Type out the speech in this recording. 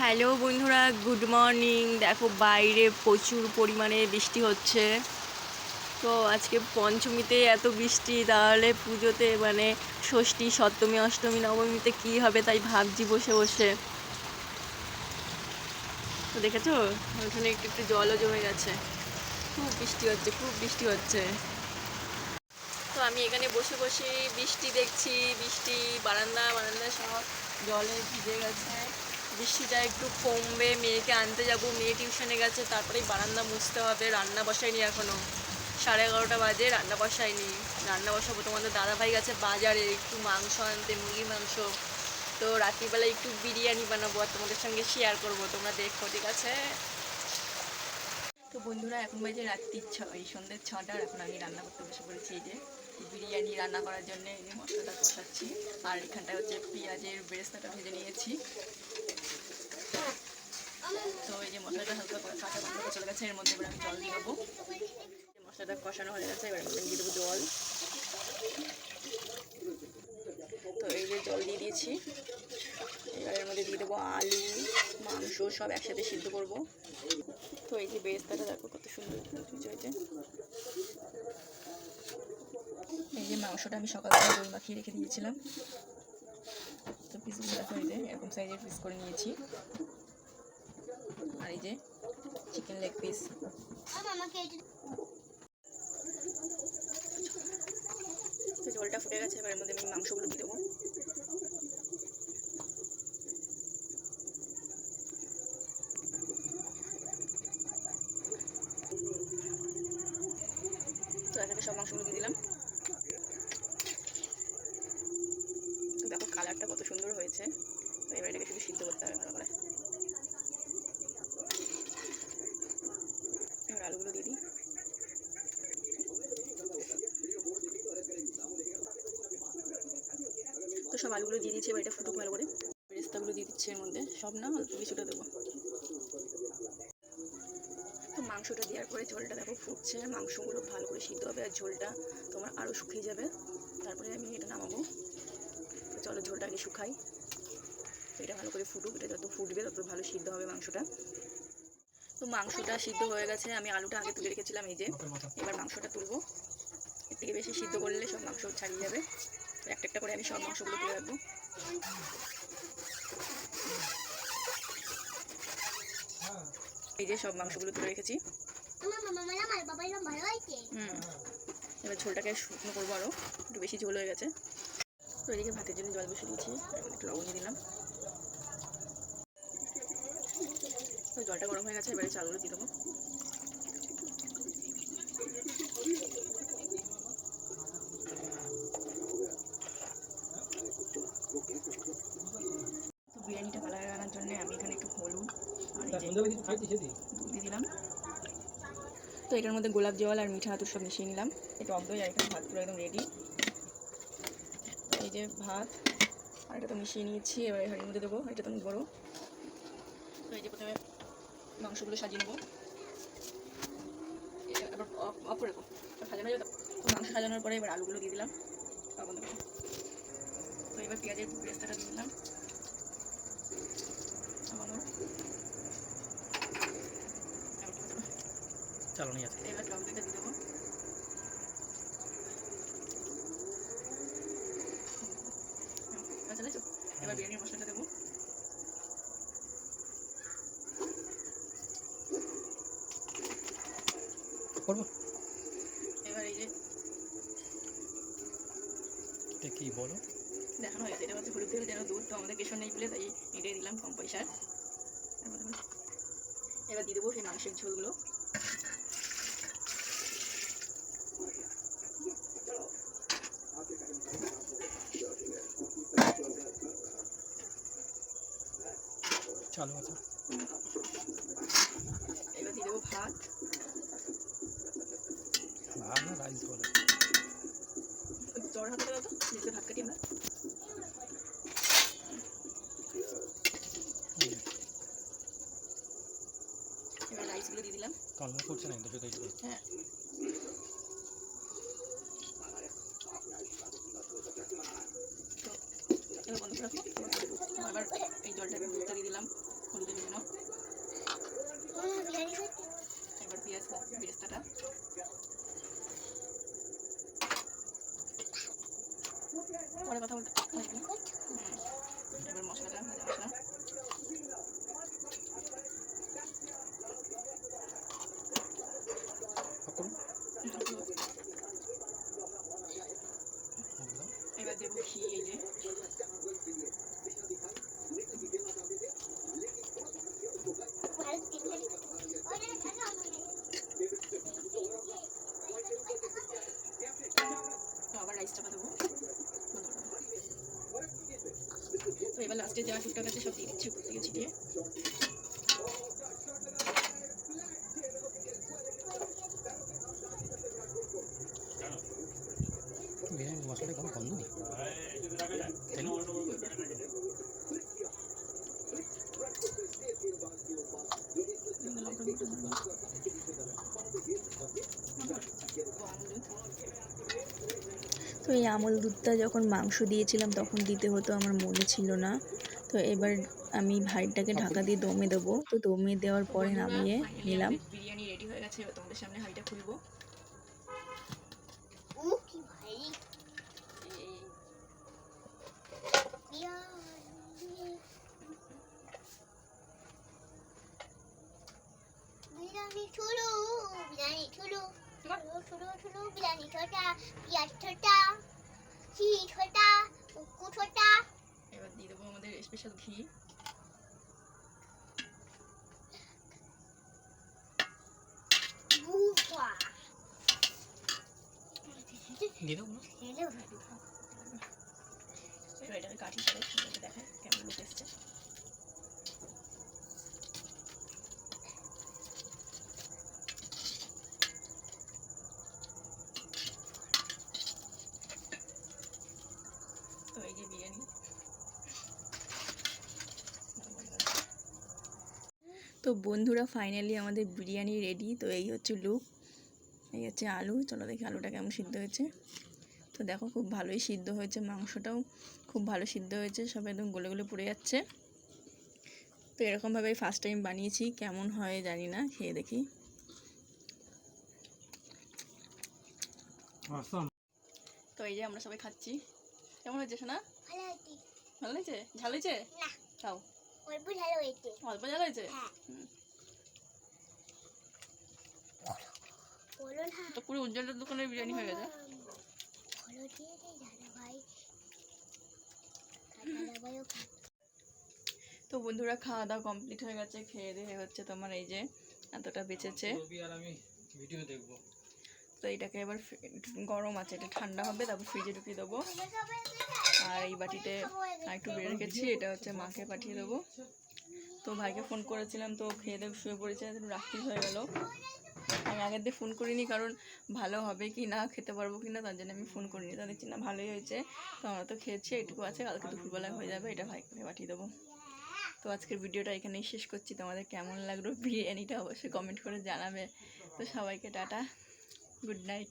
Hello বন্ধুরা, good morning. দেখো বাইরে প্রচুর পরিমাণে বৃষ্টি হচ্ছে। তো আজকে পঞ্চমীতে এত বৃষ্টি, তাহলে পুজোতে মানে ষষ্ঠী, সপ্তমী, অষ্টমী, নবমীতে কি হবে তাই ভাবছি বসে বসে। তো দেখেছ? ওখানে একটু একটু জলও জমে গেছে। খুব বৃষ্টি হচ্ছে, খুব বৃষ্টি হচ্ছে। তো আমি এখানে বসে বসে বৃষ্টি দেখছি, বৃষ্টি, বারান্দা বারান্দা সব জলে ভিজে গেছে। বৃষ্টিটা একটু কমবে, মেয়েকে আনতে যাব। মেয়ে টিউশনে গেছে, তারপরেই বারান্দা মুছতে হবে। রান্না বসাইনি এখনও সাড়ে এগারোটা বাজে, রান্না বসাইনি। রান্না বসাবো। তোমাদের দাদাভাই গেছে বাজারে, একটু মাংস আনতে, মুরগির মাংস। তো রাত্রিবেলা একটু বিরিয়ানি বানাবো আর তোমাদের সঙ্গে শেয়ার করব। তোমরা দেখো, ঠিক আছে? তো বন্ধুরা, এখন বাজে রাত্রি ছ, এই সন্ধ্যের ছটার এখন আমি রান্না করতে বসে পড়েছি এই যে বিরিয়ানি রান্না করার জন্য মশলাটা কষাচ্ছি। আর এখানটা হচ্ছে পেঁয়াজের বেরেস্তাটা ভেজে নিয়েছি। তো এই যে মশলাটা হালকা করে কাঁচা গন্ধটা চলে গেছে, এর মধ্যে এবার আমি জল দিয়ে দেবো। মশলাটা কষানো হয়ে গেছে, এবার আমি দিয়ে দেবো জল। তো এই যে জল দিয়ে দিয়েছি, এবার এর মধ্যে দিয়ে দেবো আলু, মাংস সব একসাথে সিদ্ধ করব। তো এই যে বেরেস্তাটা দেখো কত সুন্দর হয়েছে, এই যে। মাংসটা আমি সকালবেলা দই মাখিয়ে রেখে দিয়েছিলাম। তো পিসগুলো দেখো এই যে, এরকম সাইজের পিস করে নিয়েছি। আর এই যে চিকেন লেগ পিস তো জলটা ফুটে গেছে, এবার এর মধ্যে আমি মাংসগুলো দিয়ে দেবো। তো এখানে সব মাংসগুলো দিয়ে দিলাম। দেখো কালারটা কত সুন্দর হয়েছে। তো এবার এটাকে শুধু সিদ্ধ করতে হবে ভালো করে এবার আলুগুলো দিয়ে দিই তো সব আলুগুলো দিয়ে দিচ্ছি, এবার এটা ফুটুক ভালো করে। বেরেস্তাগুলো দিয়ে দিচ্ছি এর মধ্যে। সব না? অল্প কিছুটা দেবো। তো মাংসটা দেওয়ার পরে ঝোলটা দেখো ফুটছে। মাংসগুলো ভালো করে সিদ্ধ হবে আর ঝোলটা তোমার আরও শুকিয়ে যাবে। তারপরে আমি এটা নামাবো। তো চলো ঝোলটা আগে শুকাই। এটা ভালো করে ফুটুক। এটা যত ফুটবে তত ভালো সিদ্ধ হবে মাংসটা। তো মাংসটা সিদ্ধ হয়ে গেছে। আমি আলুটা আগে তুলে রেখেছিলাম এই যে। এবার মাংসটা তুলবো। এর থেকে বেশি সিদ্ধ করলে সব মাংস ছাড়িয়ে যাবে। একটা একটা করে আমি সব মাংসগুলো তুলে রাখব। এই যে সব মাংসগুলো তুলে রেখেছি। হুম এবার ঝোলটাকে শুকনো করব আরও একটু বেশি ঝোল হয়ে গেছে। তো এদিকে ভাতের জন্য জল বসিয়ে দিয়েছি। এখন একটু লবণ দিলাম। তো জলটা গরম হয়ে গেছে এবারে চালগুলো দিয়ে দেবো তো বিরিয়ানিটা ভালো আনার জন্য আমি এখানে একটু হলুদ আর দিয়ে দিলাম। তো এটার মধ্যে গোলাপ জল আর মিঠা আতর সব মিশিয়ে নিলাম। একটু টক দই আর এখানে ভাত পুরো একদম রেডি এই যে ভাত আর এটা তো মিশিয়ে নিয়েছি এবার এর মধ্যে দেবো এটা তো অনেক বড়ো। তো এই যে প্রথমে মাংসগুলো সাজিয়ে নেব। এবার অফ অফ করে দেবো এবার সাজানো যাবে মাংস সাজানোর পরে এবার আলুগুলো দিয়ে দিলাম। তো এবার পেঁয়াজের পেস্তাটা দিয়ে দিলাম। চালানি আছে এবার টক দিয়ে দেবো। আচ্ছা এবার বিরিয়ানির মশলাটা দেবো। করব? এবার এই যে এটা কি বলো? দেখানো হয়েছে এটা হচ্ছে হলুদ যেন দুধ তো আমাদের কেশর নেই বলে তাই এটাই দিলাম কম পয়সার। এবার দিয়ে দেবো সেই মাংসের ঝোলগুলো। চালু আছে। এবার দিয়ে দেবো ভাত। ভাত রাইস বলে। ওই জ্বর হাতে দাও তো যেতে ভাত কাটি আমরা এবার রাইসগুলো দিয়ে দিলাম। করছে না হ্যাঁ। তো এবার বন্ধ রাখো এবার এই জলটাকে দিয়ে দিলাম। পরে কথা বলতে এবার মশলাটা মশলা এবার দেবো ঘি এই যে। আবার রাইসটা দেবো। লাস্টে যা টুকটাক আছে সব দিয়ে দিচ্ছি দিয়ে ছিটিয়ে এই আমল দুধটা যখন মাংস দিয়েছিলাম তখন দিতে হতো আমার মনে ছিল না তো এবার আমি ভাইটাকে ঢাকা দিয়ে দমে দেবো তো দমে দেওয়ার পরে নামিয়ে নিলাম বিরিয়ানি রেডি হয়ে গেছে এবার তোমাদের সামনে হাঁড়িটা খুলবো ও কি ভাই বিরিয়ানি ছুলু বিরিয়ানি ছুলু ছুলু ছুলু বিরিয়ানি ছোটা পিঁয়াজ ছোটা ঘি ছোটা উকু ছোটা এবার দিয়ে দেবো আমাদের স্পেশাল ঘি। দিয়ে দেবো। এবার এটাকে কেমন লুক তো এই যে বিরিয়ানি তো বন্ধুরা ফাইনালি আমাদের বিরিয়ানি রেডি তো এই হচ্ছে লুক এই হচ্ছে আলু চলো দেখি আলুটা কেমন সিদ্ধ হয়েছে। তো দেখো খুব ভালোই সিদ্ধ হয়েছে মাংসটাও খুব ভালো সিদ্ধ হয়েছে সব একদম গলে গলে পড়ে যাচ্ছে। তো এরকমভাবে ফার্স্ট টাইম বানিয়েছি কেমন হয় জানি না খেয়ে দেখি। তো এই যে আমরা সবাই খাচ্ছি। কেমন হয়েছে শোনা ভালো হয়েছে ভালো হয়েছে? ঝাল হয়েছে? খাও। অল্প ভালো হয়েছে। অল্প ঝাল হয়েছে? হ্যাঁ। না তো পুরো উজ্জ্বলের দোকানের বিরিয়ানি হয়ে গেছে। তো বন্ধুরা খাওয়া দাওয়া কমপ্লিট হয়ে গেছে খেয়ে দিয়ে হচ্ছে তোমার এই যে এতটা বেঁচেছে। রবি আর আমি ভিডিও দেখব। তো এটাকে এবার গরম আছে এটা ঠান্ডা হবে তারপর ফ্রিজে ঢুকিয়ে দেবো। আর এই বাটিতে একটু বেড়ে রেখেছি এটা হচ্ছে মাকে পাঠিয়ে দেবো। তো ভাইকে ফোন করেছিলাম, তো খেয়ে দিয়ে শুয়ে পড়েছে রাত্রি হয়ে গেল। আমি আগের দিয়ে ফোন করিনি, কারণ ভালো হবে কি না, খেতে পারব কি না, তার জন্য আমি ফোন করিনি। তা দেখছি না ভালোই হয়েছে, তো আমরা তো খেয়েছি, এটুকু আছে, কালকে দুপুরবেলায় হয়ে যাবে, এটা ভাইকে পাঠিয়ে দেবো। তো আজকের ভিডিওটা এখানেই শেষ করছি, তোমাদের কেমন লাগল বিরিয়ানিটা অবশ্যই কমেন্ট করে জানাবে। তো সবাইকে টাটা, গুড নাইট।